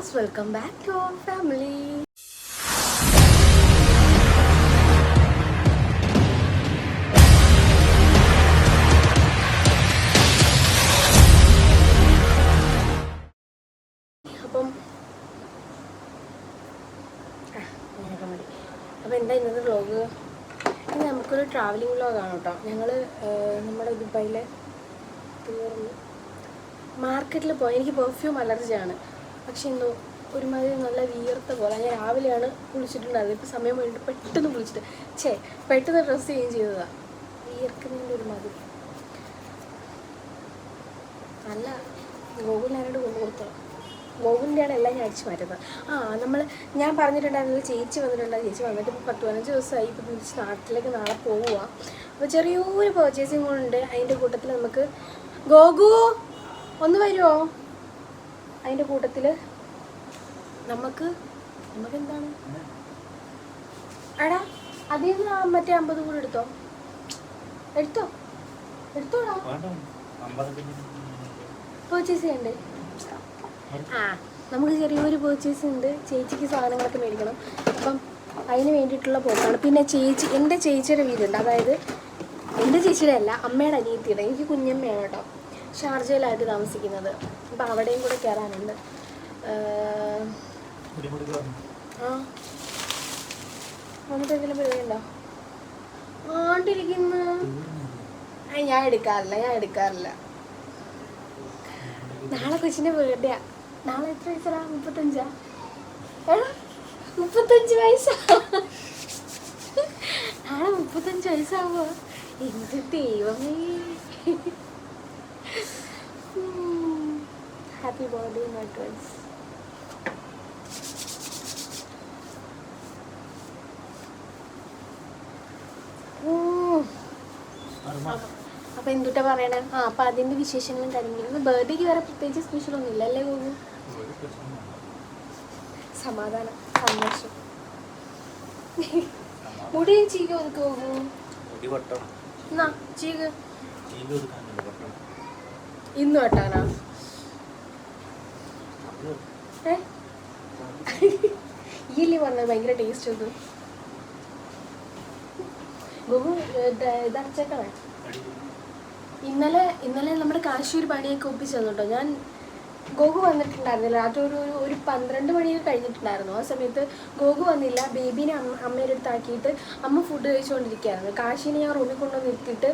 Vlogs welcome back to our family എന്താ ഇന്നത്തെ നമുക്കൊരു ട്രാവലിംഗ് വ്ളോഗാണ് കേട്ടോ. ഞങ്ങൾ നമ്മുടെ ദുബായിലെ മാർക്കറ്റിൽ പോയി. എനിക്ക് പെർഫ്യൂം അലർജിയാണ് പക്ഷെ എന്തോ ഒരുമാതിരി നല്ല വീർത്ത പോലെ. ഞാൻ രാവിലെയാണ് കുളിച്ചിട്ടുണ്ടായിരുന്നത്. ഇപ്പോൾ സമയം വേണ്ടി പെട്ടെന്ന് കുളിച്ചിട്ട്. ഛേ പെട്ടെന്ന് ഡ്രസ്സ് ചേഞ്ച് ചെയ്തതാണ് വിയർക്കുന്നതിന്റെ ഒരു മതി. നല്ല ഗോകുലിനാരോട് കൊണ്ടുകൊടുത്തോളാം കൊണ്ടു കൊടുത്തോളാം ഗോകുലിന്റെയാണ് എല്ലാം ഞാൻ അടിച്ചു മാറ്റുന്നത്. ആ നമ്മൾ ഞാൻ പറഞ്ഞിട്ടുണ്ടായിരുന്നത് ചേച്ചി വന്നിട്ടുണ്ടായിരുന്നു ചേച്ചി വന്നിട്ട് ഇപ്പോൾ പത്ത് പതിനഞ്ച് ദിവസമായി ഇപ്പോൾ തിരിച്ച് നാട്ടിലേക്ക് നാളെ പോവുക അപ്പോൾ ചെറിയൊരു പർച്ചേസിങ് ഉണ്ട്. അതിന്റെ കൂട്ടത്തിൽ നമുക്ക് ഗോകു ഒന്ന് വരുമോ അതിന്റെ കൂട്ടത്തിൽ നമുക്ക് നമുക്ക് എന്താണ് എടാ അതിൽ നിന്ന് മറ്റേ അമ്പത് കൂടെ എടുത്തോ? എടുത്തോ? എടുത്തോടാ. പർച്ചേസ് ചെയ്യണ്ടേ? ആ നമുക്ക് ചെറിയൊരു പർച്ചേസ് ഉണ്ട്. ചേച്ചിക്ക് സാധനങ്ങളൊക്കെ മേടിക്കണം. അപ്പം അതിന് വേണ്ടിയിട്ടുള്ള പോക്കാണ്. പിന്നെ ചേച്ചി എന്റെ ചേച്ചിയുടെ വീടുണ്ട്. അതായത് എന്റെ ചേച്ചിയുടെ അല്ല അമ്മയുടെ അനിയത്തിയുടെ. എനിക്ക് കുഞ്ഞമ്മയാണ് കേട്ടോ. ഷാർജയിലായിട്ട് താമസിക്കുന്നത്. അപ്പം അവിടെയും കൂടെ കയറാനുണ്ട് ആ വന്നിട്ട് എന്തെങ്കിലും പരിപാടി ഉണ്ടോ ആണ്ടിരിക്കുന്നു ഞാൻ എടുക്കാറില്ല ഞാൻ എടുക്കാറില്ല. നാളെ കൊച്ചിന്റെ ബർത്ത്ഡേ നാളെ എത്ര വയസ്സാ? മുപ്പത്തഞ്ചാ? മുപ്പത്തഞ്ച് വയസ്സാ. നാളെ മുപ്പത്തഞ്ച് വയസ്സാവോ എന്ത് ദൈവമേ. ഹാപ്പി birthday my twins അപ്പൊ എന്തുട്ടാ പറയണേ? ആ അപ്പൊ അതിന്റെ വിശേഷങ്ങളും കാര്യങ്ങളും. ബർത്ത്ഡേക്ക് വേറെ പ്രത്യേകിച്ച് സ്പെഷ്യൽ ഒന്നും ഇല്ല അല്ലേ ഗോകു സമാധാനം. സന്തോഷം. മുടി ചീക ഒതുക്ക് ഗോകു ചീക. ഇന്ന് വെട്ടാനാ? ഏ? ഈ പറഞ്ഞത്? ഭയങ്കര ടേസ്റ്റ് ഒന്നും. ഇന്നലെ ഇന്നലെ നമ്മുടെ കാശൂർ പണിയൊക്കെ ഒപ്പിച്ചു ഞാൻ ഗോഗു വന്നിട്ടുണ്ടായിരുന്നില്ല. രാത്രി ഒരു- ഒരു പന്ത്രണ്ട് മണിയൊക്കെ കഴിഞ്ഞിട്ടുണ്ടായിരുന്നു. ആ സമയത്ത് ഗോഗു വന്നില്ല. ബേബിനെ അമ്മ അമ്മയുടെ അടുത്താക്കിയിട്ട് അമ്മ ഫുഡ് കഴിച്ചുകൊണ്ടിരിക്കുകയായിരുന്നു കാശിനെ ഞാൻ റൂമിൽ കൊണ്ടുവന്ന് നിർത്തിയിട്ട്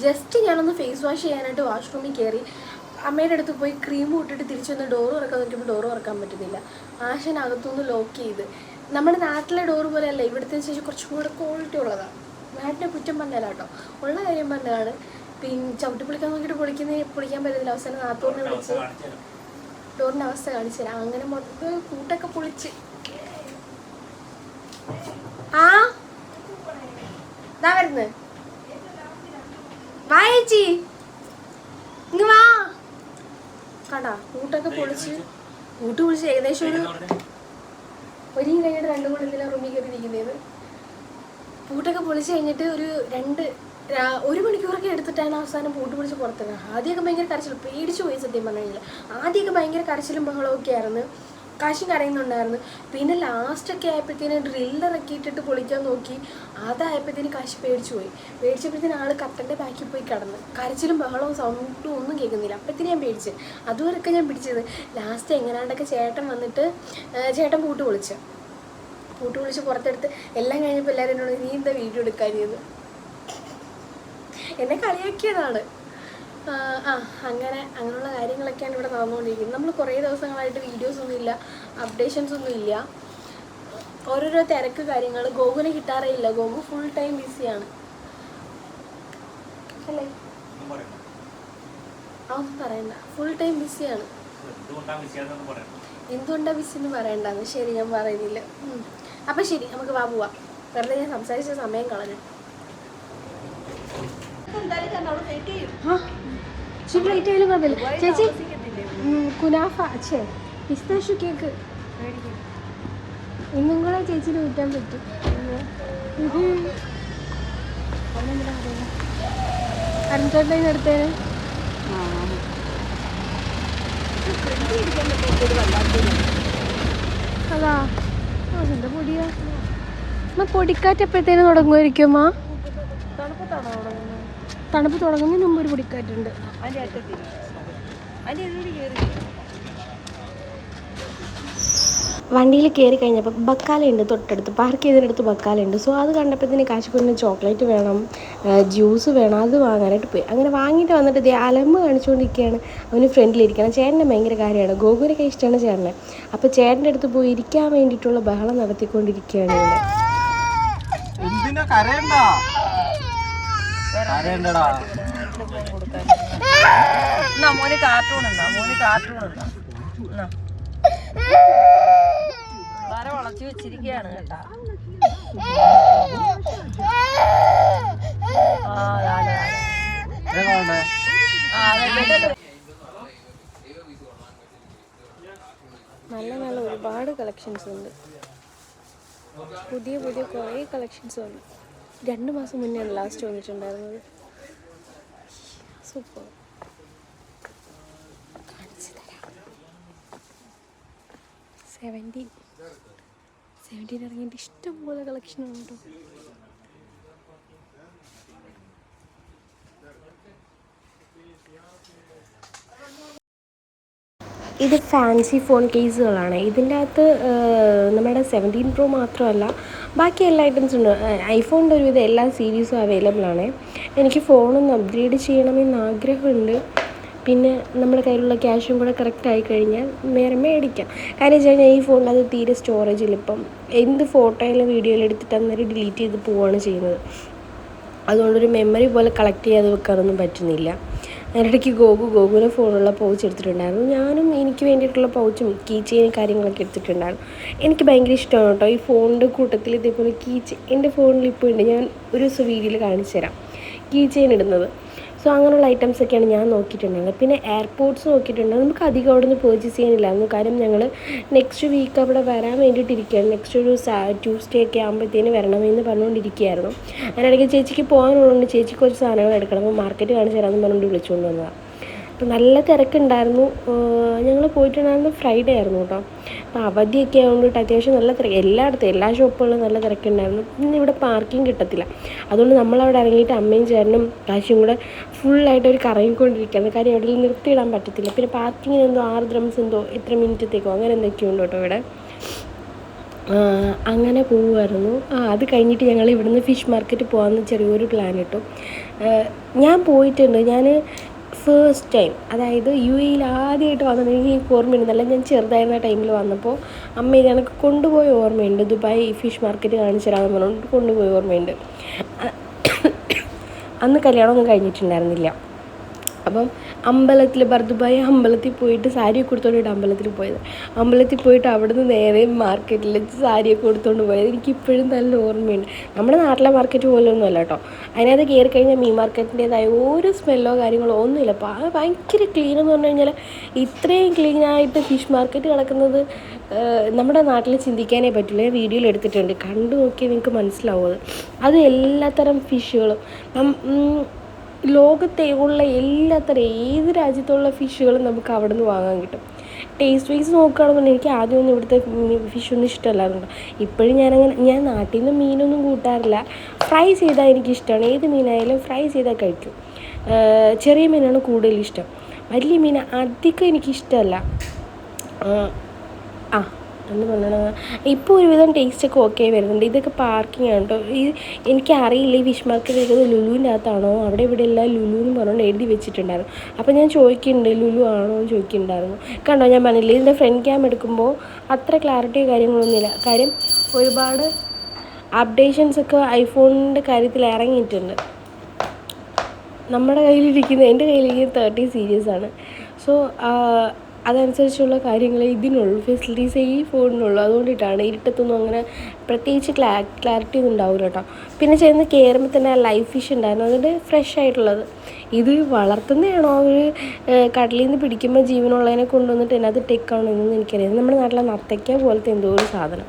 ജസ്റ്റ് ഞാനൊന്ന് ഫേസ് വാഷ് ചെയ്യാനായിട്ട് വാഷ്റൂമിൽ കയറി അമ്മയുടെ അടുത്ത് പോയി ക്രീം ഇട്ടിട്ട് തിരിച്ചു വന്ന് ഡോറ് തുറക്കാൻ നോക്കിയപ്പോൾ ഡോർ തുറക്കാൻ പറ്റുന്നില്ല. ആശനകത്തുനിന്ന് ലോക്ക് ചെയ്ത്. നമ്മുടെ നാട്ടിലെ ഡോർ പോലെയല്ല ഇവിടുത്തെ ശേഷം കുറച്ചും കൂടെ ക്വാളിറ്റി ഉള്ളതാണ് നാട്ടിനെ കുറ്റം പറഞ്ഞല്ല കേട്ടോ ഉള്ള കാര്യം പറഞ്ഞതാണ്. പിന്നെ ചവിട്ടി പൊളിക്കാൻ നോക്കിയിട്ട് പൊളിക്കുന്ന പൊളിക്കാൻ പറ്റുന്നില്ല അവസാനം നാത്തോറിനെ വിളിച്ച് ഡോറിന്റെ അവസ്ഥ കാണിച്ചു തരാം. അങ്ങനെ മൊത്തം കൂട്ടൊക്കെ പൊളിച്ച്. ആ? ഇതാ വരുന്നത് ഇങ്ങ് വാ. കണ്ടാ? കൂട്ടൊക്കെ പൊളിച്ച് കൂട്ട് പൊളിച്ച് ഏകദേശം ഒരു ഒരു കഴിഞ്ഞിട്ട് രണ്ടും കൂടെ എന്തിനാ റൂമിൽ കയറി ഇരിക്കുന്നത് പൂട്ടൊക്കെ പൊളിച്ച് കഴിഞ്ഞിട്ട് ഒരു രണ്ട് ഒരു മണിക്കൂറൊക്കെ എടുത്തിട്ടാണ് അവസാനം പൂട്ട് പിടിച്ച് പുറത്തിറങ്ങുക ആദ്യമൊക്കെ ഭയങ്കര കരച്ചിൽ പേടിച്ചു പോയി സത്യം പറഞ്ഞു കഴിഞ്ഞാൽ ആദ്യമൊക്കെ ഭയങ്കര കരച്ചിലും ബഹളമൊക്കെ ആയിരുന്നു. കാശും കരയുന്നുണ്ടായിരുന്നു. പിന്നെ ലാസ്റ്റൊക്കെ ആയപ്പോഴത്തേന് ഡ്രില്ലർ ഒക്കെ ഇട്ടിട്ട് പൊളിക്കാൻ നോക്കി. അതായപ്പോഴത്തേന് കാശ് പേടിച്ചു പോയി. പേടിച്ചപ്പോഴത്തേന് ആൾ കട്ടന്റെ ബാക്കിൽ പോയി കിടന്ന്. കരച്ചിലും ബഹളവും സൗണ്ടും ഒന്നും കേൾക്കുന്നില്ല. അപ്പോഴത്തേന് ഞാൻ പേടിച്ച്. അതുവരെയൊക്കെ ഞാൻ പിടിച്ചത്. ലാസ്റ്റ് എങ്ങനാണ്ടൊക്കെ ചേട്ടൻ വന്നിട്ട് ചേട്ടൻ പൂട്ട് പൊളിച്ച്. പൂട്ട് വിളിച്ച് പുറത്തെടുത്ത് എല്ലാം കഴിഞ്ഞപ്പോൾ എല്ലാവരും എന്നോട് നീ എന്താ വീഡിയോ എടുക്കാൻ എന്നെ കളിയാക്കിയതാണ്. ആ, അങ്ങനെ അങ്ങനെയുള്ള കാര്യങ്ങളൊക്കെയാണ് ഇവിടെ നടന്നുകൊണ്ടിരിക്കുന്നത്. നമ്മൾ കുറേ ദിവസങ്ങളായിട്ട് വീഡിയോസ് ഒന്നും ഇല്ല അപ്ഡേഷൻസ് ഒന്നും ഇല്ല. ഓരോരോ തിരക്ക് കാര്യങ്ങൾ. ഗോകുനെ കിട്ടാറേ ഇല്ല. ഗോകു ഫുൾ ടൈം ബിസിയാണ് അല്ലേ? അതൊന്നും പറയണ്ട. ഫുൾ ടൈം ബിസിയാണ് എന്തുകൊണ്ടാ ബിസി എന്ന് പറയണ്ടെന്ന് ശരി ഞാൻ പറയുന്നില്ല. അപ്പൊ ശരി നമുക്ക് വാ പോവാം. വെറുതെ ഞാൻ സംസാരിച്ച സമയം കളഞ്ഞു. ആ, ആയാലും കുഴപ്പമില്ല. ചേച്ചി ഉം, കുനാഫ ഛേ പിസ്താഷു കേക്ക്. ഇന്നും കൂടെ ചേച്ചിന് വിൽക്കാൻ പറ്റും. എടുത്തേന് അതാ. എന്താ പൊടിയാ? പൊടിക്കാറ്റ് എപ്പോഴത്തേനും തുടങ്ങുമായിരിക്കും തണുപ്പ് തുടങ്ങുന്നതിന് മുമ്പ് ഒരു പൊടിക്കാറ്റുണ്ട്. അതിന്റെ അറ്റത്തിൽ അതിന്റെ ഇതിലൂടെ കയറി വണ്ടിയിൽ കയറി കഴിഞ്ഞപ്പോൾ ബക്കാലുണ്ട് തൊട്ടടുത്ത്. പാർക്ക് ചെയ്തതിനടുത്ത് ബക്കാലുണ്ട് സോ അത് കണ്ടപ്പോൾ കണ്ടപ്പോഴത്തേന് കാശിക്കുട്ടിന് ചോക്ലേറ്റ് വേണം ജ്യൂസ് വേണം അത് വാങ്ങാനായിട്ട് പോയി. അങ്ങനെ വാങ്ങിയിട്ട് വന്നിട്ട് ഇതേ അലമ്പ് കാണിച്ചുകൊണ്ടിരിക്കുകയാണ്. അവന് ഫ്രണ്ടിലിരിക്കണം ചേട്ടന്റെ ഭയങ്കര കാര്യമാണ്. ഗോകുലൊക്കെ ഇഷ്ടമാണ് ചേട്ടനെ. അപ്പോൾ ചേട്ടന്റെ അടുത്ത് പോയി ഇരിക്കാൻ വേണ്ടിയിട്ടുള്ള ബഹളം നടത്തിക്കൊണ്ടിരിക്കുകയാണ് ഇവിടെ എന്തിനാ കരയണ്ട? കരയണ്ടടാ. എന്നാ മോന് കാർട്ടൂൺ എന്നാ മോന് കാർട്ടൂൺ എന്നാ എന്നാ. പിള്ളേരെ വളച്ചു വെച്ചിരിക്കുകയാണ് കേട്ടാ. നല്ല നല്ല ഒരുപാട് കളക്ഷൻസ് ഉണ്ട്. പുതിയ പുതിയ കുറേ കളക്ഷൻസ് വന്നു. രണ്ട് മാസം മുന്നെയാണ് ലാസ്റ്റ് വന്നിട്ടുണ്ടായിരുന്നത്. സൂപ്പർ കാണിച്ചു തരാം സെവന്റീൻ സെവന്റീൻ ഇറങ്ങിയിട്ട് ഇഷ്ടംപോലെ കളക്ഷനാണ് കേട്ടോ ഇത് ഫാൻസി ഫോൺ കേസുകളാണ് ഇതിന്റെ അകത്ത് നമ്മുടെ സെവന്റീൻ പ്രോ മാത്രമല്ല ബാക്കി എല്ലാ ഐറ്റംസും ഉണ്ട്. ഐഫോണിന്റെ ഒരുവിധം എല്ലാ സീരീസും അവൈലബിൾ ആണ്. എനിക്ക് ഫോണൊന്ന് അപ്ഗ്രേഡ് ചെയ്യണമെന്ന് ആഗ്രഹമുണ്ട്. പിന്നെ നമ്മുടെ കയ്യിലുള്ള ക്യാഷും കൂടെ കറക്റ്റ് ആയി കഴിഞ്ഞാൽ വേറെ മേടിക്കാം കാര്യം വെച്ച് കഴിഞ്ഞാൽ ഈ ഫോണിൽ അത് തീരെ സ്റ്റോറേജിൽ ഇപ്പം എന്ത് ഫോട്ടോയിലും വീഡിയോയിലും എടുത്തിട്ട് അന്നേരം ഡിലീറ്റ് ചെയ്ത് പോവുകയാണ് ചെയ്യുന്നത്. അതുകൊണ്ടൊരു മെമ്മറി പോലെ കളക്ട് ചെയ്യാതെ വെക്കാനൊന്നും പറ്റുന്നില്ല. അതിനിടയ്ക്ക് ഗോഗു ഗോകുവിന് ഫോണുള്ള പൗച്ച് എടുത്തിട്ടുണ്ടായിരുന്നു. ഞാനും എനിക്ക് വേണ്ടിയിട്ടുള്ള പൗച്ചും കീ ചെയിനും കാര്യങ്ങളൊക്കെ എടുത്തിട്ടുണ്ടായിരുന്നു. എനിക്ക് ഭയങ്കര ഇഷ്ടമാണ് കേട്ടോ ഈ ഫോണിന്റെ കൂട്ടത്തിൽ ഇതേപോലെ കീ ചെയിൻ എന്റെ ഫോണിൽ ഇപ്പോൾ ഉണ്ട്. ഞാൻ ഒരു ദിവസം വീഡിയോയിൽ കാണിച്ചു തരാം കീ ചെയിൻ ഇടുന്നത്. സോ അങ്ങനെയുള്ള ഐറ്റംസ് ഒക്കെയാണ് ഞാൻ നോക്കിയിട്ടുണ്ടായിരുന്നത്. പിന്നെ എയർപോർട്ട്സ് നോക്കിയിട്ടുണ്ട്. നമുക്ക് അധികം അവിടെ നിന്ന് പേർച്ചേസ് ചെയ്യാനില്ലായിരുന്നു. കാര്യം ഞങ്ങൾ നെക്സ്റ്റ് വീക്ക് അവിടെ വരാൻ വേണ്ടിയിട്ടിരിക്കുകയാണ് നെക്സ്റ്റ് ഒരു ട്യൂസ്ഡേ ഒക്കെ ആകുമ്പോഴത്തേന് വരണമെന്ന് പറഞ്ഞുകൊണ്ടിരിക്കുകയായിരുന്നു. അതിനിടയ്ക്ക് ചേച്ചിക്ക് പോകാനുള്ളതുകൊണ്ട് ചേച്ചിക്ക് കുറച്ച് സാധനങ്ങൾ എടുക്കണം. അപ്പോൾ മാർക്കറ്റ് കാണിച്ചു തരാമെന്ന് പറഞ്ഞുകൊണ്ട് വിളിച്ചുകൊണ്ട് വന്നതാണ് അപ്പോൾ നല്ല തിരക്കുണ്ടായിരുന്നു. ഞങ്ങൾ പോയിട്ടുണ്ടായിരുന്നത് ഫ്രൈഡേ ആയിരുന്നു കേട്ടോ അപ്പോൾ അവധിയൊക്കെ ആയതുകൊണ്ടിട്ട് അത്യാവശ്യം നല്ല തിരക്ക് എല്ലായിടത്തും എല്ലാ ഷോപ്പുകളിലും നല്ല തിരക്കുണ്ടായിരുന്നു. പിന്നെ ഇവിടെ പാർക്കിംഗ് കിട്ടത്തില്ല. അതുകൊണ്ട് നമ്മളവിടെ ഇറങ്ങിയിട്ട് അമ്മയും ചേട്ടനും കാശും കൂടെ ഫുള്ളായിട്ട് ഒരു കറങ്ങിക്കൊണ്ടിരിക്കുകയാണ്. കാര്യം അവിടെ നിർത്തിയിടാൻ പറ്റത്തില്ല. പിന്നെ പാർക്കിങ്ങിന് എന്തോ ആറ് ദ്രംസ് എന്തോ എത്ര മിനിറ്റത്തേക്കോ അങ്ങനെ എന്തൊക്കെയോ ഉണ്ട് കേട്ടോ ഇവിടെ. അങ്ങനെ പോവുമായിരുന്നു ആ അത് കഴിഞ്ഞിട്ട് ഞങ്ങൾ ഇവിടുന്ന് ഫിഷ് മാർക്കറ്റ് പോകാമെന്ന് ചെറിയൊരു പ്ലാൻ ഇട്ടു. ഞാൻ പോയിട്ടുണ്ട്. ഞാൻ ഫേസ്റ്റ് ടൈം അതായത് യു എയിൽ ആദ്യമായിട്ട് വന്നത് എനിക്ക് ഓർമ്മയുണ്ട്. നല്ല ഞാൻ ചെറുതായിരുന്ന ടൈമിൽ വന്നപ്പോൾ അമ്മ ഇത് എനിക്ക് കൊണ്ടുപോയ ഓർമ്മയുണ്ട്. ദുബായ് ഫിഷ് മാർക്കറ്റ് കാണിച്ചു തരാമെന്ന് പറഞ്ഞുകൊണ്ട് കൊണ്ടുപോയ ഓർമ്മയുണ്ട്. അന്ന് കല്യാണമൊന്നും കഴിഞ്ഞിട്ടുണ്ടായിരുന്നില്ല. അപ്പം അമ്പലത്തിൽ ഭർദുബായി അമ്പലത്തിൽ പോയിട്ട് സാരിയൊക്കെ കൊടുത്തോണ്ടിട്ട് അമ്പലത്തിൽ പോയത്. അമ്പലത്തിൽ പോയിട്ട് അവിടുന്ന് നേരെ മാർക്കറ്റിൽ സാരിയൊക്കെ കൊടുത്തോണ്ട് പോയത്. എനിക്ക് ഇപ്പോഴും നല്ല ഓർമ്മയുണ്ട്. നമ്മുടെ നാട്ടിലെ മാർക്കറ്റ് പോലൊന്നും അല്ല കേട്ടോ അതിനകത്ത് കയറി കഴിഞ്ഞാൽ മീൻ മാർക്കറ്റിന്റെതായ ഒരു സ്മെല്ലോ കാര്യങ്ങളോ ഒന്നുമില്ല. അപ്പോൾ ഭയങ്കര ക്ലീൻ എന്ന് പറഞ്ഞു കഴിഞ്ഞാൽ ഇത്രയും ക്ലീനായിട്ട് ഫിഷ് മാർക്കറ്റ് കിടക്കുന്നത് നമ്മുടെ നാട്ടിൽ ചിന്തിക്കാനേ പറ്റില്ല വീഡിയോയിൽ എടുത്തിട്ടുണ്ട്. കണ്ടു നോക്കിയാൽ നിങ്ങൾക്ക് മനസ്സിലാവും അത്. എല്ലാത്തരം ഫിഷുകളും ലോകത്തെ ഉള്ള എല്ലാത്തരം ഏത് രാജ്യത്തുള്ള ഫിഷുകളും നമുക്ക് അവിടെ നിന്ന് വാങ്ങാൻ കിട്ടും. ടേസ്റ്റ് വൈസ് നോക്കുകയാണെന്നുണ്ടെങ്കിൽ എനിക്ക് ആദ്യമൊന്നും ഇവിടുത്തെ ഫിഷ് ഒന്നും ഇഷ്ടമല്ലായിരുന്നു. ഇപ്പോഴും ഞാനങ്ങനെ ഞാൻ നാട്ടിൽ നിന്ന് മീനൊന്നും കൂട്ടാറില്ല. ഫ്രൈ ചെയ്താൽ എനിക്കിഷ്ടമാണ്. ഏത് മീനായാലും ഫ്രൈ ചെയ്താൽ കഴിക്കും. ചെറിയ മീനാണ് കൂടുതൽ ഇഷ്ടം വലിയ മീൻ അധികം എനിക്കിഷ്ടമല്ല. ആ. എന്ന് പറഞ്ഞാൽ ഇപ്പോൾ ഒരുവിധം ടേസ്റ്റൊക്കെ ഓക്കെ വരുന്നുണ്ട്. ഇതൊക്കെ പാർക്കിംഗ് ആണ് കേട്ടോ ഈ എനിക്കറിയില്ല ഈ വിഷ് മാർക്കറ്റ് വരുന്നത് ലുലുവിന്റെ അകത്താണോ? അവിടെ ഇവിടെ എല്ലാം ലുലു എന്ന് പറഞ്ഞുകൊണ്ട് എഴുതി വെച്ചിട്ടുണ്ടായിരുന്നു. അപ്പോൾ ഞാൻ ചോദിക്കുന്നുണ്ട് ലുലു ആണോ എന്ന് ചോദിക്കുന്നുണ്ടായിരുന്നു. കണ്ടോ ഞാൻ പറഞ്ഞില്ല ഇതിന്റെ ഫ്രണ്ട് ക്യാം എടുക്കുമ്പോൾ അത്ര ക്ലാരിറ്റിയോ കാര്യങ്ങളൊന്നുമില്ല. കാര്യം ഒരുപാട് അപ്ഡേഷൻസ് ഒക്കെ ഐഫോണിന്റെ കാര്യത്തിൽ ഇറങ്ങിയിട്ടുണ്ട്. നമ്മുടെ കയ്യിലിരിക്കുന്ന എന്റെ കയ്യിലിരിക്കുന്ന തേർട്ടി സീരീസാണ് സോ അതനുസരിച്ചുള്ള കാര്യങ്ങൾ ഇതിനുള്ളൂ. ഫെസിലിറ്റീസ് ഈ ഫോണിനുള്ളൂ അതുകൊണ്ടിട്ടാണ് ഇരുട്ടത്തൊന്നും അങ്ങനെ പ്രത്യേകിച്ച് ക്ലാ ക്ലാരിറ്റി ഒന്നും ഉണ്ടാവില്ല കേട്ടോ. പിന്നെ ചെന്ന് കയറുമ്പോൾ തന്നെ ലൈഫ് ഫിഷ് ഉണ്ടായിരുന്നു. അതുകൊണ്ട് ഫ്രഷ് ആയിട്ടുള്ളത്. ഇത് വളർത്തുന്നതാണോ അവർ കടലിൽ നിന്ന് പിടിക്കുമ്പോൾ ജീവനുള്ളതിനെ കൊണ്ടുവന്നിട്ട് എന്നത് ടെക്കാണോ എന്നൊന്നും എനിക്കറിയാം നമ്മുടെ നാട്ടിലെ നത്തയ്ക്ക പോലത്തെ എന്തോ ഒരു സാധനം.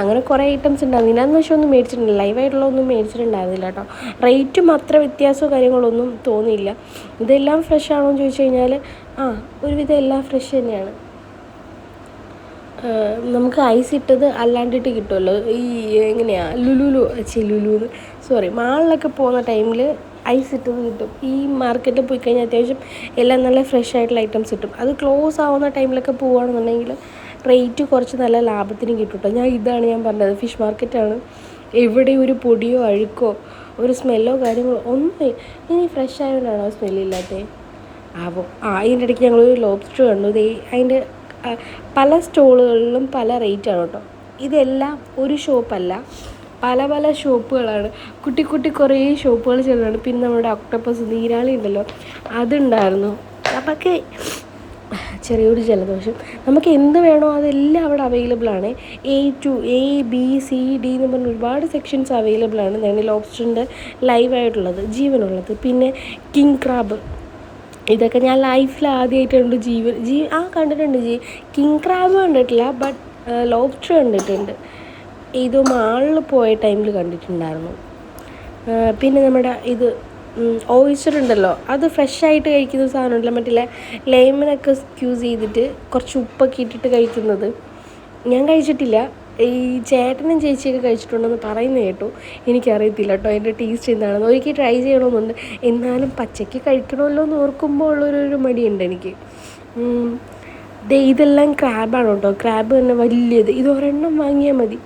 അങ്ങനെ കുറേ ഐറ്റംസ് ഉണ്ടായിരുന്നു. ഇതിനകത്ത് വെച്ചാൽ ഒന്നും മേടിച്ചിട്ടില്ല. ലൈവായിട്ടുള്ള ഒന്നും മേടിച്ചിട്ടുണ്ടായിരുന്നില്ല കേട്ടോ. റേറ്റും അത്ര വ്യത്യാസമോ കാര്യങ്ങളൊന്നും തോന്നിയില്ല. ഇതെല്ലാം ഫ്രഷ് ആണോ എന്ന് ചോദിച്ചു കഴിഞ്ഞാൽ ആ ഒരുവിധം എല്ലാം ഫ്രഷ് തന്നെയാണ്. നമുക്ക് ഐസ് ഇട്ടത് അല്ലാണ്ടിട്ട് കിട്ടുമല്ലോ. ഈ എങ്ങനെയാ? ലുലുലു ചി ലുലു സോറി മാളിലൊക്കെ പോകുന്ന ടൈമിൽ ഐസ് ഇട്ടത് കിട്ടും. ഈ മാർക്കറ്റിൽ പോയി കഴിഞ്ഞാൽ അത്യാവശ്യം എല്ലാം നല്ല ഫ്രഷ് ആയിട്ടുള്ള ഐറ്റംസ് കിട്ടും. അത് ക്ലോസ് ആവുന്ന ടൈമിലൊക്കെ പോവുകയാണെന്നുണ്ടെങ്കിൽ റേറ്റ് കുറച്ച് നല്ല ലാഭത്തിന് കിട്ടും കേട്ടോ ഞാൻ ഇതാണ് ഞാൻ പറഞ്ഞത്. ഫിഷ് മാർക്കറ്റാണ് എവിടെ ഒരു പൊടിയോ അഴുക്കോ ഒരു സ്മെല്ലോ കാര്യങ്ങളോ ഒന്നും ഇനി ഫ്രഷ് ആയതുകൊണ്ടാണോ സ്മെല്ലില്ലാത്തത് ആവോ. ആ അതിന്റെ ഇടയ്ക്ക് ഞങ്ങളൊരു ലോബ്സ്റ്റർ കണ്ടു. ദേ അതിന്റെ പല സ്റ്റോളുകളിലും പല റേറ്റാണ് കേട്ടോ. ഇതെല്ലാം ഒരു ഷോപ്പല്ല പല പല ഷോപ്പുകളാണ് കുട്ടി കുട്ടി കുറേ ഷോപ്പുകൾ ചെന്നാണ് പിന്നെ നമ്മുടെ ഒക്ടോപ്പസ് നീരാളി ഉണ്ടല്ലോ. അതുണ്ടായിരുന്നു. നമുക്ക് ചെറിയൊരു ജലദോഷം. നമുക്ക് എന്ത് വേണോ അതെല്ലാം അവിടെ അവൈലബിൾ ആണ്. A to A B C D എന്ന് പറഞ്ഞ ഒരുപാട് സെക്ഷൻസ് അവൈലബിൾ ആണ് ഞാൻ ലോബ്സ്റ്ററിന്റെ ലൈവായിട്ടുള്ളത് ജീവനുള്ളത്. പിന്നെ കിങ് ക്രാബ് ഇതൊക്കെ ഞാൻ ലൈഫിൽ ആദ്യമായിട്ടുണ്ട് ജീവൻ ജീ ആ കണ്ടിട്ടുണ്ട് ജീ കിങ് ക്രാബ് കണ്ടിട്ടില്ല ബട്ട് ലോബ്സ്റ്റർ കണ്ടിട്ടുണ്ട്. ഇത് മാളിൽ പോയ ടൈമിൽ കണ്ടിട്ടുണ്ടായിരുന്നു. പിന്നെ നമ്മുടെ ഇത് ഓയിസ്റ്റർ ഉണ്ടല്ലോ അത് ഫ്രഷ് ആയിട്ട് കഴിക്കുന്ന സാധനമുണ്ടല്ലോ മറ്റേ ലൈമിനൊക്കെ സ്ക്യൂസ് ചെയ്തിട്ട് കുറച്ച് ഉപ്പൊക്കെ ഇട്ടിട്ട് കഴിക്കുന്നത്. ഞാൻ കഴിച്ചിട്ടില്ല. ഈ ചേട്ടനും ചേച്ചിയൊക്കെ കഴിച്ചിട്ടുണ്ടെന്ന് പറയുന്നത് കേട്ടു. എനിക്കറിയത്തില്ല കേട്ടോ അതിന്റെ ടേസ്റ്റ് എന്താണെന്ന്. ഒരിക്കൽ ട്രൈ ചെയ്യണമെന്നുണ്ട്. എന്നാലും പച്ചയ്ക്ക് കഴിക്കണമല്ലോ എന്ന് ഓർക്കുമ്പോൾ ഉള്ളൊരു മടിയുണ്ട് എനിക്ക്. ദേ ഇതെല്ലാം ക്രാബാണ് കേട്ടോ. ക്രാബ് തന്നെ വലിയത്. ഇത് ഒരെണ്ണം വാങ്ങിയാൽ മതി.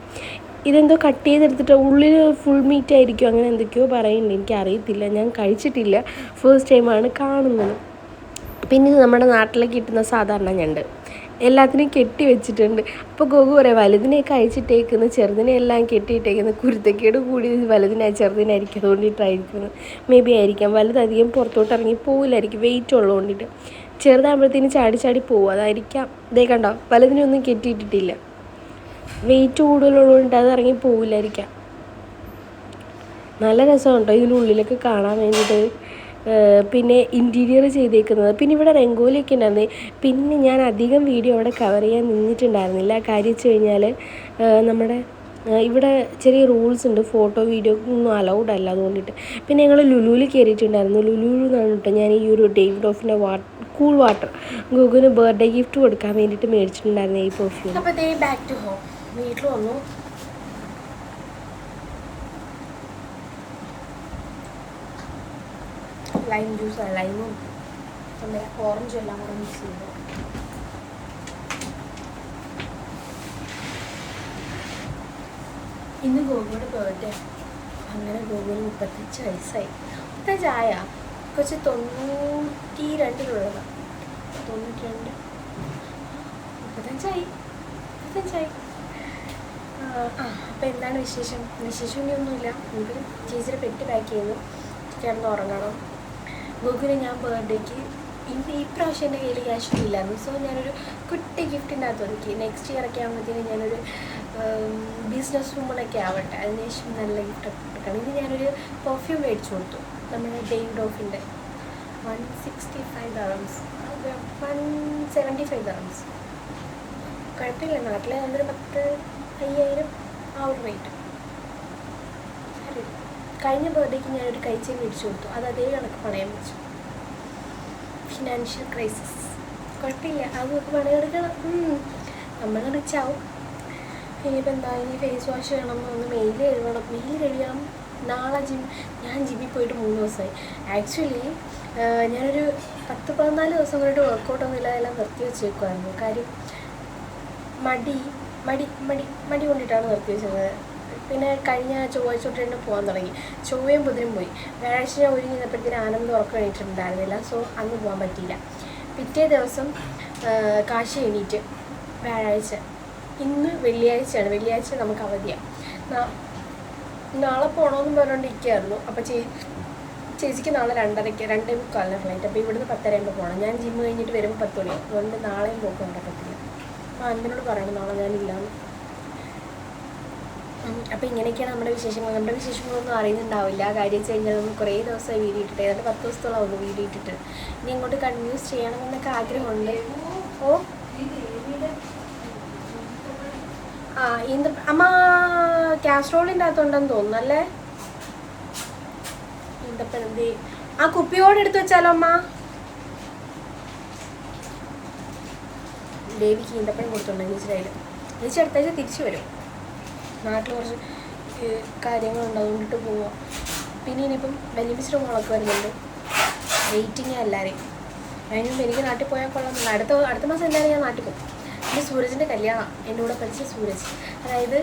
ഇതെന്തോ കട്ട് ചെയ്തെടുത്തിട്ട് ഉള്ളിൽ ഫുൾ മീറ്റ് ആയിരിക്കും അങ്ങനെ എന്തൊക്കെയോ പറയുന്നുണ്ട്. എനിക്കറിയത്തില്ല. ഞാൻ കഴിച്ചിട്ടില്ല. ഫസ്റ്റ് ടൈമാണ് കാണുന്നത്. പിന്നെ നമ്മുടെ നാട്ടിലേക്ക് കിട്ടുന്ന സാധാരണ ഞണ്ട്. എല്ലാത്തിനെയും കെട്ടി വെച്ചിട്ടുണ്ട്. അപ്പോൾ ഗോകു പറയാം വലുതിനെയൊക്കെ അയച്ചിട്ടേക്കുന്ന ചെറുതിനെ എല്ലാം കെട്ടിയിട്ടേക്കുന്ന. കുരുത്തക്കേട് കൂടി വലുതിനെ ചെറുതിനായിരിക്കും അതുകൊണ്ടിട്ടായിരിക്കുന്നത് മേ ബി ആയിരിക്കാം. വലുതധികം പുറത്തോട്ട് ഇറങ്ങി പോവില്ലായിരിക്കും. വെയിറ്റ് ഉള്ളതുകൊണ്ടിട്ട് ചെറുതാകുമ്പോഴത്തേന് ചാടി ചാടി പോകും അതായിരിക്കാം. ഇതേ കണ്ടോ വലുതിനൊന്നും കെട്ടിയിട്ടിട്ടില്ല. വെയിറ്റ് കൂടുതലുള്ളതുകൊണ്ട് അത് ഇറങ്ങി പോവില്ലായിരിക്കാം. നല്ല രസമുണ്ടോ ഇതിനുള്ളിലൊക്കെ കാണാൻ വേണ്ടിയിട്ട്? പിന്നെ ഇന്റീരിയർ ചെയ്തേക്കുന്നത്. പിന്നെ ഇവിടെ രംഗോലിയൊക്കെ ഉണ്ടായിരുന്നു. പിന്നെ ഞാൻ അധികം വീഡിയോ അവിടെ കവർ ചെയ്യാൻ നിന്നിട്ടുണ്ടായിരുന്നില്ല. കാര്യം വെച്ച് കഴിഞ്ഞാൽ നമ്മുടെ ഇവിടെ ചെറിയ റൂൾസ് ഉണ്ട്. ഫോട്ടോ വീഡിയോ ഒന്നും അലൗഡ് അല്ല അതുകൊണ്ടിട്ട്. പിന്നെ ഞങ്ങൾ ലുലുവിൽ കയറിയിട്ടുണ്ടായിരുന്നു ലുലുവിൽ നിന്നാണ് കേട്ടോ ഞാൻ ഈ ഒരു ഡേവിഡ് ഓഫിന്റെ വാട്ട് കൂൾ വാട്ടർ ഗൂഗിന് ബർത്ത്ഡേ ഗിഫ്റ്റ് കൊടുക്കാൻ വേണ്ടിയിട്ട് മേടിച്ചിട്ടുണ്ടായിരുന്നു ഈ പെർഫ്യൂം അപ്പോൾ ബാക്ക് ടു ഹോം വീട്ടിൽ വന്നു. ലൈം ജ്യൂസ് ലൈമും നമ്മുടെ ഓറഞ്ചും എല്ലാം കൂടെ മിക്സ് ചെയ്തു. ഇന്ന് ഗോകുവിന്റെ ബർത്ത്ഡേ അങ്ങനെ ഗോകുവിന് മുപ്പത്തഞ്ച് വയസ്സായി. മുപ്പത്തഞ്ചായ കുറച്ച് തൊണ്ണൂറ്റി രണ്ടിലുള്ളതാണ് തൊണ്ണൂറ്റി രണ്ട് മുപ്പത്തഞ്ചായി മുപ്പത്തഞ്ചായി. ആ അപ്പം എന്താണ് വിശേഷം? വിശേഷം ഇനിയൊന്നുമില്ല. എനിക്ക് ചേച്ചിയുടെ പെട്ടി പാക്ക് ചെയ്തു. കിടന്ന് ഉറങ്ങണം. ഗോകുലിന് ഞാൻ ബർത്ത്ഡേക്ക് ഇന്ന് ഈ പ്രാവശ്യം എന്റെ കയ്യിൽ ക്യാഷ് ഇല്ലായിരുന്നു. സോ ഞാനൊരു കുട്ടി ഗിഫ്റ്റിന്റെ അകത്ത് ഒതുക്കി നെക്സ്റ്റ് ഇയർ ഒക്കെ ആകുമ്പോഴത്തേനും ഞാനൊരു ബിസിനസ് വുമണൊക്കെ ആവട്ടെ. അതിനുശേഷം നല്ല ഗിഫ്റ്റൊക്കെ കൊടുക്കണം. ഇന്ന് ഞാനൊരു പെർഫ്യൂം മേടിച്ചു കൊടുത്തു. നമ്മുടെ ഡേവിഡ് ഓഫിന്റെ one sixty five dirhams one seventy five dirhams കുഴപ്പമില്ല. നാട്ടിലെ നല്ലൊരു പത്ത് അയ്യായിരം ആ ഒരു റേറ്റ് കഴിഞ്ഞ ബർത്ത്ഡേക്ക് ഞാനൊരു കൈച്ചേ മേടിച്ചു കൊടുത്തു. അത് അതേ കണക്ക് പണയം വെച്ചു. ഫിനാൻഷ്യൽ ക്രൈസിസ് കുഴപ്പമില്ല. അത് പണയം എടുക്കണം നമ്മൾ റിച്ചാവും ഇനിയിപ്പോൾ എന്താ? ഇനി ഫേസ് വാഷ് വേണം. ഒന്ന് മെയിൽ എഴുതണം. മെയിൽ കഴിയാം നാളെ ജിം ഞാൻ ജിമ്മിൽ പോയിട്ട് മൂന്ന് ദിവസമായി. ആക്ച്വലി ഞാനൊരു പത്ത് പതിനാല് ദിവസം കൊണ്ടിട്ട് വർക്കൗട്ട് ഒന്നും എല്ലാം നിർത്തി വെച്ചേക്കുമായിരുന്നു കാര്യം മടി മടി മടി മടി കൊണ്ടിട്ടാണ് നിർത്തി വെച്ചത്. പിന്നെ കഴിഞ്ഞ ചൊവ്വാഴ്ച തൊട്ട് തന്നെ പോകാൻ തുടങ്ങി. ചൊവ്വയും ബുധനും പോയി. വ്യാഴാഴ്ച ഞാൻ ഒരുങ്ങി നിന്നപ്പോഴത്തേന് ആനന്ദ് ഉറക്കം എണീറ്റിട്ടുണ്ടായിരുന്നില്ല. സോ അന്ന് പോകാൻ പറ്റിയില്ല. പിറ്റേ ദിവസം കാശി എണീറ്റ് വ്യാഴാഴ്ച. ഇന്ന് വെള്ളിയാഴ്ചയാണ്. വെള്ളിയാഴ്ച നമുക്ക് അവധിയാണ് നാളെ പോകണമെന്ന് പറഞ്ഞുകൊണ്ടിരിക്കുകയായിരുന്നു അപ്പോൾ ചേ ചേച്ചിക്ക് നാളെ രണ്ടരയ്ക്ക് രണ്ടേ മുക്കാലിന് ഫ്ലൈറ്റ് അപ്പോൾ ഇവിടുന്ന് പത്തരയാകുമ്പോൾ പോകണം ഞാൻ ജിമ്മ് കഴിഞ്ഞിട്ട് വരുമ്പോൾ പത്ത് മണിയാവും. അതുകൊണ്ട് നാളെയും പോക്ക് നടക്കത്തില്ല. അപ്പോൾ അന്നോട് പറയണം നാളെ ഞാനില്ലാന്ന്. അപ്പോൾ ഇങ്ങനെയൊക്കെയാണ് നമ്മുടെ വിശേഷങ്ങൾ. നമ്മുടെ വിശേഷങ്ങളൊന്നും അറിയുന്നുണ്ടാവില്ല. കാര്യം വെച്ച് കഴിഞ്ഞാൽ നമ്മൾ കുറേ ദിവസമായി വീഡിയോ ഇട്ടിട്ട് ഏതാണ്ട് പത്ത് ദിവസത്തോളം വീഡിയോ ഇട്ടിട്ട്. ഇനി അങ്ങോട്ട് കണ്ടിന്യൂസ് ചെയ്യണമെന്നൊക്കെ ആഗ്രഹമുണ്ട്. ഓ? ആ ഇന്ന് അമ്മ കാസ്ട്രോളിന്റെ അകത്തുണ്ടെന്ന് തോന്നുന്നു അല്ലേ? ആ കുപ്പിയോട് എടുത്ത് വെച്ചാലോ അമ്മ? ദേവിക്ക് ഈന്തപ്പഴം കൊടുത്തുണ്ടെങ്കിൽ ചേച്ചി അടുത്താഴ്ച തിരിച്ചു വരും. നാട്ടിൽ കുറച്ച് കാര്യങ്ങളുണ്ട് അതുകൊണ്ടിട്ട് പോവാം. പിന്നെ ഇനിയിപ്പം വലിയമിച്ചിട്ട് മോളൊക്കെ വരുന്നുണ്ട്. വെയിറ്റിംഗ് എല്ലാവരെയും അതിന് മുമ്പ് എനിക്ക് നാട്ടിൽ പോയാൽ കൊള്ളാം. അടുത്ത അടുത്ത മാസം എല്ലാവരും ഞാൻ നാട്ടിൽ പോകും. എന്റെ സൂരജിന്റെ കല്യാണം. എന്റെ കൂടെ പഠിച്ച സൂരജ്. അതായത്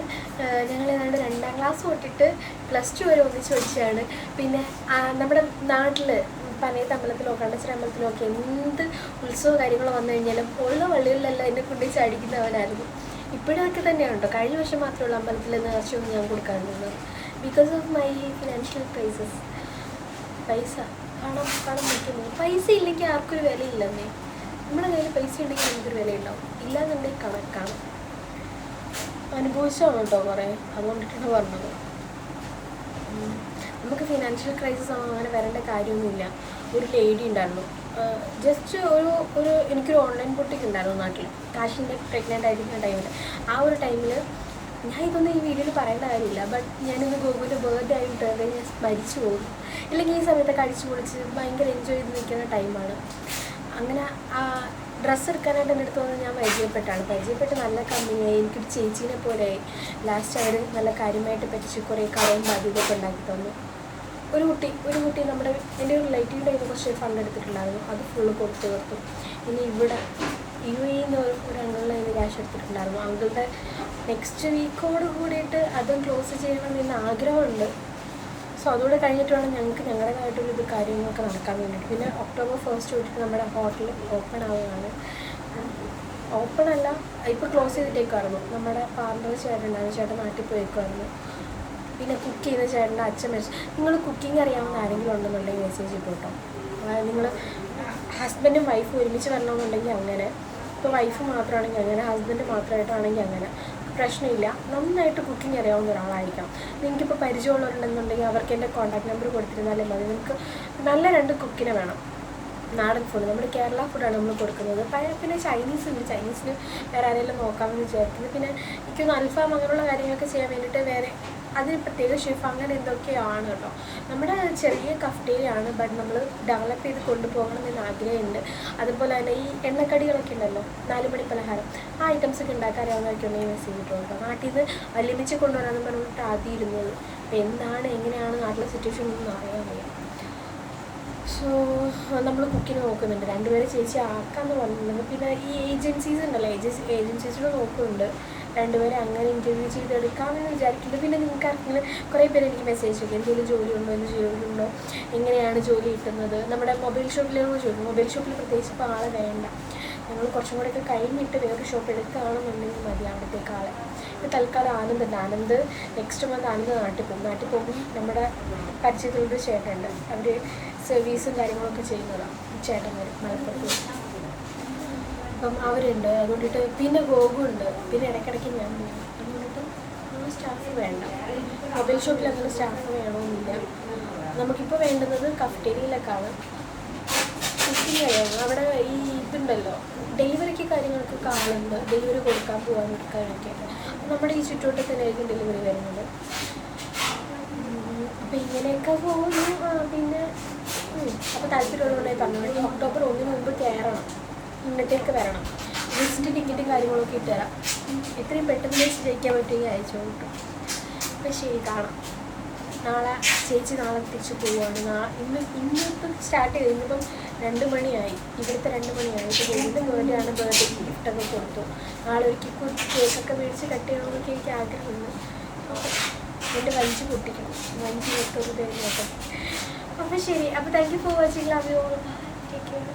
ഞങ്ങൾ ഏതാണ്ട് രണ്ടാം ക്ലാസ് തൊട്ടിട്ട് പ്ലസ് ടു വരെ ഒന്നിച്ച് പഠിച്ചതാണ്. പിന്നെ നമ്മുടെ നാട്ടിൽ പനയത്ത് അമ്പലത്തിലോ കണ്ടച്ചിര അമ്പലത്തിലോ ഒക്കെ എന്ത് ഉത്സവ കാര്യങ്ങൾ വന്നു കഴിഞ്ഞാലും ഉള്ള വള്ളികളിലെല്ലാം എന്നെ കൊണ്ടുവച്ച് ചാടിക്കുന്നവനായിരുന്നു. ഇപ്പോഴൊക്കെ തന്നെയാണ് കേട്ടോ കഴിഞ്ഞ വർഷം മാത്രമുള്ള അമ്പലത്തിൽ നേർച്ചയൊന്നും ഞാൻ കൊടുക്കാറുള്ളത് because of my financial crisis പൈസ. പണം പണം വയ്ക്കുന്നു പൈസ ഇല്ലെങ്കിൽ ആർക്കൊരു വിലയില്ലെന്നേ നമ്മുടെ കയ്യിൽ പൈസ ഉണ്ടെങ്കിൽ നമുക്കൊരു വിലയുണ്ടാവും. ഇല്ലാന്നുണ്ടെങ്കിൽ കണക്കാണ് അനുഭവിച്ചാണ് കേട്ടോ കുറേ. അതുകൊണ്ടിട്ടാണ് പറഞ്ഞത്. നമുക്ക് ഫിനാൻഷ്യൽ ക്രൈസിസ് അങ്ങനെ വരേണ്ട കാര്യമൊന്നുമില്ല. ഒരു ലേഡി ഉണ്ടായിരുന്നു. ജസ്റ്റ് ഒരു ഒരു എനിക്കൊരു ഓൺലൈൻ ബുട്ടിക് ഉണ്ടായിരുന്നു നാട്ടിൽ. കാശിന്റെ പ്രഗ്നന്റ് ആയിരിക്കുന്ന ടൈമിൽ ആ ഒരു ടൈമിൽ ഞാൻ ഇതൊന്നും ഈ വീഡിയോയിൽ പറയേണ്ട കാര്യമില്ല. ബട്ട് ഞാനിന്ന് ഗോകുലിന്റെ ബർത്ത്ഡേ ആയിട്ട് ഞാൻ മരിച്ചു പോകും ഇല്ലെങ്കിൽ ഈ സമയത്തൊക്കെ അടിച്ചു പൊളിച്ച് ഭയങ്കര എൻജോയ് ചെയ്ത് നിൽക്കുന്ന ടൈമാണ് അങ്ങനെ ആ ഡ്രസ്സ് എടുക്കാനായിട്ട് എന്റെ അടുത്ത് വന്ന് ഞാൻ പരിചയപ്പെട്ടാണ്. പരിചയപ്പെട്ട് നല്ല കമ്പനിയായി എനിക്കൊരു ചേച്ചീനെ പോലെയായി ലാസ്റ്റ് അവർ നല്ല കാര്യമായിട്ട് പറ്റിച്ച് കുറേ കടവും ബാധ്യതയൊക്കെ ഉണ്ടാക്കി തന്നു. ഒരു കുട്ടി ഒരു കുട്ടി നമ്മുടെ എന്റെ ഒരു റിലേറ്റീവിന്റെ കയ്യിൽ നിന്ന് കുറച്ച് ഫണ്ട് എടുത്തിട്ടുണ്ടായിരുന്നു. അത് ഫുള്ള് കൊടുത്തു തീർത്തു ഇനി ഇവിടെ യു എന്ന് ഒരു അങ്കിളിന്റെ കയ്യിൽ ക്യാഷ് എടുത്തിട്ടുണ്ടായിരുന്നു. അങ്കിളുടെ നെക്സ്റ്റ് വീക്കോട് കൂടിയിട്ട് അതും ക്ലോസ് ചെയ്യണമെന്ന് ആഗ്രഹമുണ്ട്. സോ അതുകൂടെ കഴിഞ്ഞിട്ട് വേണം ഞങ്ങൾക്ക് ഞങ്ങളുടേതായിട്ടൊരു ഇത് കാര്യങ്ങളൊക്കെ നടക്കാൻ വേണ്ടിയിട്ട്. പിന്നെ ഒക്ടോബർ ഫസ്റ്റ് തൊട്ടിട്ട് നമ്മുടെ ഹോട്ടൽ ഓപ്പൺ ആവുകയാണ്. ഓപ്പൺ അല്ല ഇപ്പോൾ ക്ലോസ് ചെയ്തിട്ടേക്കുമായിരുന്നു നമ്മുടെ പാർലർ ചേട്ടൻ ഉണ്ടായിരുന്നു ചേട്ടൻ നാട്ടിൽ പോയേക്കുമായിരുന്നു പിന്നെ കുക്ക് ചെയ്യുന്ന ചേട്ടന്റെ അച്ഛൻ മരിച്ചു. നിങ്ങൾ കുക്കിംഗ് അറിയാവുന്ന ആരെങ്കിലും ഉണ്ടെന്നുണ്ടെങ്കിൽ മെസ്സേജ് ഇട്ടു കേട്ടോ നിങ്ങൾ ഹസ്ബൻഡും വൈഫും ഒരുമിച്ച് വരണമെന്നുണ്ടെങ്കിൽ അങ്ങനെ. ഇപ്പോൾ വൈഫ് മാത്രമാണെങ്കിൽ അങ്ങനെ ഹസ്ബൻഡ് മാത്രമായിട്ടാണെങ്കിൽ അങ്ങനെ. പ്രശ്നമില്ല. നന്നായിട്ട് കുക്കിംഗ് അറിയാവുന്ന ഒരാളായിരിക്കണം. നിങ്ങൾക്കിപ്പോൾ പരിചയമുള്ളവരുണ്ടെന്നുണ്ടെങ്കിൽ അവർക്ക് എന്റെ കോൺടാക്ട് നമ്പർ കൊടുത്തിരുന്നാലേ മതി. നിങ്ങൾക്ക് നല്ല രണ്ട് കുക്കിനെ വേണം. നാടൻ ഫുഡ് നമ്മുടെ കേരള ഫുഡാണ് നമ്മൾ കൊടുക്കുന്നത്. പിന്നെ ചൈനീസ് ഉണ്ട്. ചൈനീസിന് വേറെ ആരെങ്കിലും നോക്കാമെന്ന് വിചാരിക്കുന്നത് പിന്നെ എനിക്കൊന്ന് അൽഫാം അങ്ങനെയുള്ള കാര്യങ്ങളൊക്കെ ചെയ്യാൻ വേണ്ടിയിട്ട് വേറെ അതിന് പ്രത്യേക ഷെഫ് അങ്ങനെ എന്തൊക്കെയാണ് കേട്ടോ? നമ്മുടെ ചെറിയ കഫ്റ്റയിലാണ് ബട്ട് നമ്മൾ ഡെവലപ്പ് ചെയ്ത് കൊണ്ടുപോകണം എന്ന് ആഗ്രഹമുണ്ട്. അതുപോലെ തന്നെ ഈ എണ്ണക്കടികളൊക്കെ ഉണ്ടല്ലോ നാലുമണി പലഹാരം ആ ഐറ്റംസ് ഒക്കെ ഉണ്ടാക്കാൻ ഉണ്ടെങ്കിൽ മെസ്സേജ് ചെയ്തിട്ടുണ്ട് നാട്ടിൽ നിന്ന് ഒരുമിച്ച് കൊണ്ടുവരാമെന്ന് പറഞ്ഞിട്ട് ആദ്യം ഇരുന്നത്. എന്താണ് എങ്ങനെയാണ് നാട്ടിലെ സിറ്റുവേഷൻ ഒന്നും അറിയാൻ സോ നമ്മൾ കുക്കിന് നോക്കുന്നുണ്ട്. രണ്ടുപേരെ ചേച്ചി ആക്കാമെന്ന് പറഞ്ഞിട്ടുണ്ട്. പിന്നെ ഈ ഏജൻസീസ് ഉണ്ടല്ലോ ഏജൻസി ഏജൻസീസിനോട് നോക്കുന്നുണ്ട്. രണ്ടുപേരെ അങ്ങനെ ഇന്റർവ്യൂ ചെയ്തെടുക്കാമെന്ന് വിചാരിക്കുന്നു പിന്നെ നിങ്ങൾക്ക് ആർക്കെങ്കിലും കുറേ പേര് എനിക്ക് മെസ്സേജ് ചെയ്യും എന്തെങ്കിലും ജോലി ഉണ്ടോ എന്ത് ജോലിയുണ്ടോ? എങ്ങനെയാണ് ജോലി കിട്ടുന്നത്? നമ്മുടെ മൊബൈൽ ഷോപ്പിലേക്ക് ചോദിക്കും മൊബൈൽ ഷോപ്പിൽ പ്രത്യേകിച്ച് ഇപ്പോൾ ആളെ വേണ്ട. ഞങ്ങൾ കുറച്ചും കൂടെയൊക്കെ കഴിഞ്ഞിട്ട് വേറൊരു ഷോപ്പ് എടുക്കുകയാണെന്നുണ്ടെങ്കിൽ മതി അവിടത്തേക്ക് ആളെ. ഇപ്പോൾ തൽക്കാലം ആനന്ദ് ഉണ്ട് ആനന്ദ് നെക്സ്റ്റ് മന്ത് ആനന്ദ് നാട്ടിൽ പോകും. നാട്ടിൽ പോകും നമ്മുടെ പരിചയത്തിലൊരു ചേട്ടനുണ്ട്. അവർ സർവീസും കാര്യങ്ങളൊക്കെ ചെയ്യുന്നതാണ് ചേട്ടൻ വരും മലപ്പുറത്ത്. അപ്പം അവരുണ്ട്. അതുകൊണ്ടിട്ട് പിന്നെ ഗോകുണ്ട്. പിന്നെ ഇടയ്ക്കിടയ്ക്ക് ഞാൻ അതുകൊണ്ടിട്ട് നമ്മൾ സ്റ്റാഫ് വേണ്ട. മൊബൈൽ ഷോപ്പിൽ അങ്ങനെ സ്റ്റാഫ് വേണമെന്നില്ല നമുക്കിപ്പോൾ വേണ്ടുന്നത് കഫ്റ്റേരിയയിലൊക്കെയാണ് കുക്കിംഗ് കഴിയുന്നു അവിടെ ഈ ഇതുണ്ടല്ലോ. ഡെലിവറിക്ക് കാര്യങ്ങൾക്കൊക്കെ ആളുണ്ട്. ഡെലിവറി കൊടുക്കാൻ പോകാൻ എടുക്കാനൊക്കെ നമ്മുടെ ഈ ചുറ്റുവട്ടത്തിനായിരിക്കും ഡെലിവറി വരുന്നത്. അപ്പം ഇങ്ങനെയൊക്കെ പോകുന്നു. പിന്നെ അപ്പോൾ താല്പര്യമുള്ളതുകൊണ്ടായി പറഞ്ഞു ഒക്ടോബർ ഒന്നിന് മുമ്പ് കയറണം. ഇന്നത്തേക്ക് വരണം. ലിസ്റ്റ് ടിക്കറ്റും കാര്യങ്ങളൊക്കെ ഇട്ടുതരാം. എത്രയും പെട്ടെന്ന് ജയിക്കാൻ പറ്റുമെങ്കിൽ അയച്ചു കിട്ടും അപ്പം ശരി കാണാം. നാളെ ചേച്ചി നാളെ തിരിച്ച് പോവുകയാണ്. നാളെ ഇന്ന് ഇന്നിപ്പം സ്റ്റാർട്ട് ചെയ്തു. ഇന്നിപ്പം രണ്ട് മണിയായി. ഇവിടുത്തെ രണ്ട് മണിയായി. എന്റെ ബർത്ത്ഡേ ആണ്. ബർത്ത്ഡേ ഗിഫ്റ്റൊക്കെ കൊടുത്തു. നാളെ ഒരു കിക്ക് കേക്കൊക്കെ മേടിച്ച് കട്ട് ചെയ്യണമെന്നൊക്കെ എനിക്ക് ആഗ്രഹമുണ്ട്. അപ്പോൾ എന്റെ വഞ്ചി പൊട്ടിക്കണം. വഞ്ചി വെക്കുന്നത് തരുന്നൊക്കെ അപ്പോൾ ശരി. അപ്പോൾ thank you for watching love you all take care